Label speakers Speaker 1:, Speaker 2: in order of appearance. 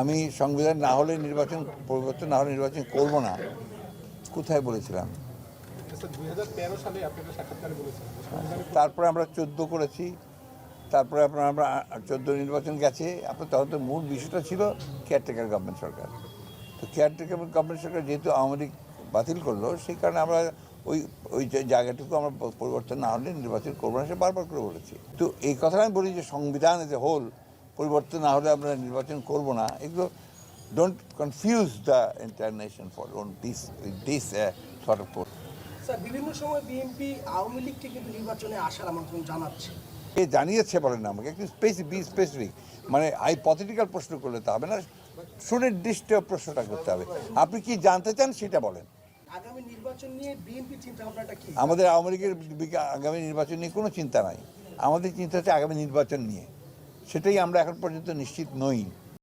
Speaker 1: আমি সংবিধান না হলে নির্বাচন পরিবর্তন না হলে নির্বাচন করব না। কোথায় বলেছিলাম?
Speaker 2: সংবিধানে
Speaker 1: তারপরে আমরা চোদ্দ করেছি। তারপরে আপনার আমরা চোদ্দ নির্বাচন গেছে। আপনার তখন তো মূল বিষয়টা ছিল কেয়ারটেকার গভর্নমেন্ট সরকার। তো কেয়ারটেকার গভর্নমেন্ট সরকার যেহেতু আওয়ামী লীগ বাতিল করল সেই কারণে আমরা ওই ওই যে জায়গাটুকু আমরা পরিবর্তন না হলে নির্বাচন করব না সে বারবার করে বলেছি। তো এই কথাটা আমি বলি যে সংবিধান এজ এ হোল পরিবর্তন না হলে আমরা নির্বাচন করব না। এগুলো don't confuse the international for own this this sort of
Speaker 3: sir বিভিন্ন সময় বিএনপি আওয়ামী লীগকে কিন্তু নির্বাচনে আসার আমন্ত্রণ জানাচ্ছে।
Speaker 1: এ জানিয়েছে বলেন না আমাকে একটু স্পেসিফিক স্পেসিফিক মানে হাইপথেটিক্যাল প্রশ্ন করলে তো হবে না সুনির্দিষ্ট প্রশ্নটা করতে হবে। আপনি কি জানতে চান সেটা বলেন।
Speaker 3: আগামী নির্বাচন নিয়ে বিএনপি চিন্তা ভাবনাটা কি?
Speaker 1: আমাদের আওয়ামী লীগের আগামী নির্বাচন নিয়ে কোনো চিন্তা নাই। আমাদের চিন্তা হচ্ছে আগামী নির্বাচন নিয়ে। সেটাই আমরা এখন পর্যন্ত নিশ্চিত নই।